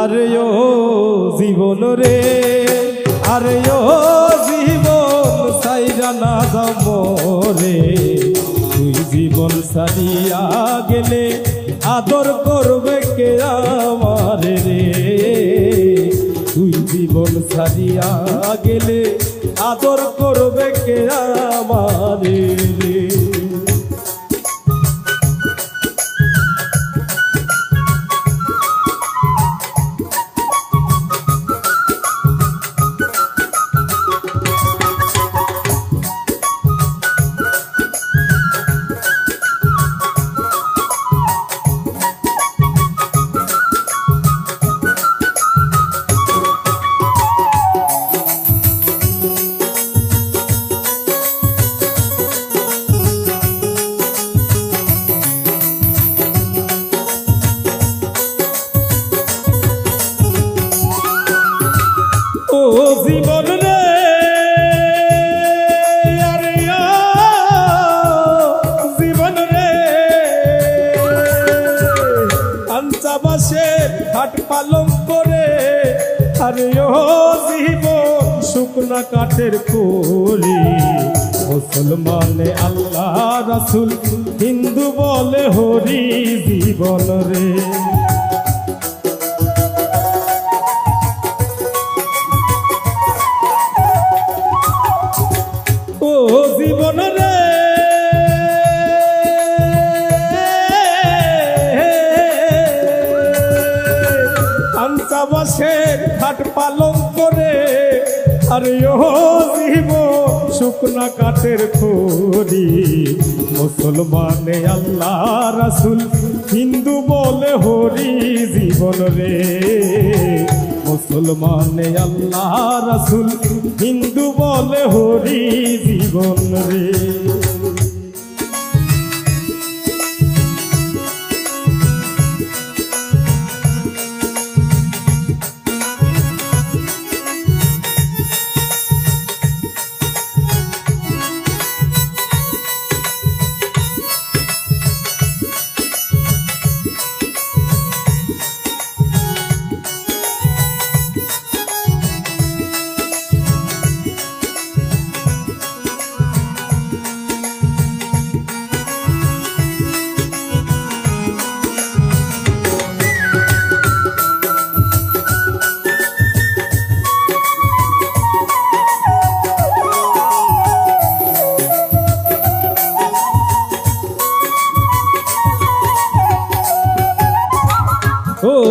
আরে ও জীবন রে আরে ও জীবন সাইরা না রে তুই জীবন সারিয়া গেলে আদর করবে কে আমার রে। তুই জীবন সারিয়া গেলে আদর করবে কে আমার রে। হাট পালন করে, আরে শুকনা কাঠের করি মুসলমানে আল্লাহ রাসুল, হিন্দু বলে হরি জীবন রে। ও জীবন রে আনসা বসের খাট পালন করে। আরে ও জীব শুকনা কাঠের খড়ি। মুসলমানে আল্লাহ রাসুল হিন্দু বলে হরি জীবন রে। মুসলমানে আল্লাহ রাসুল হিন্দু বলে হরি জীবন রে।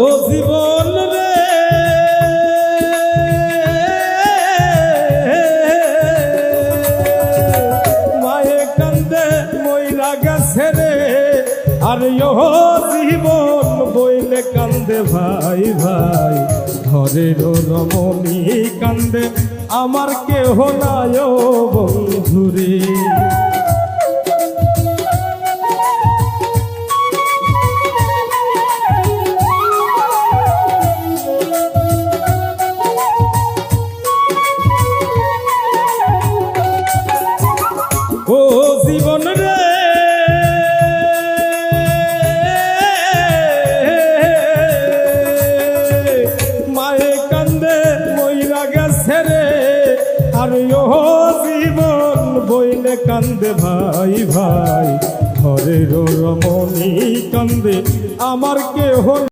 ও জীবন রে। মায়ে কান্দে, ময়রা গেছে রে। আর ও জীবন বইলে কান্দে ভাই ভাই। ঘরের রমণী কান্দে, আমার কেহ নাই বন্ধুরে। ও জীবন রে। মায়ে কান্দে, মইরা গেছে রে। আর ও জীবন বইলে কান্দে ভাই ভাই। ঘরের রমণী কান্দে, আমার কেহ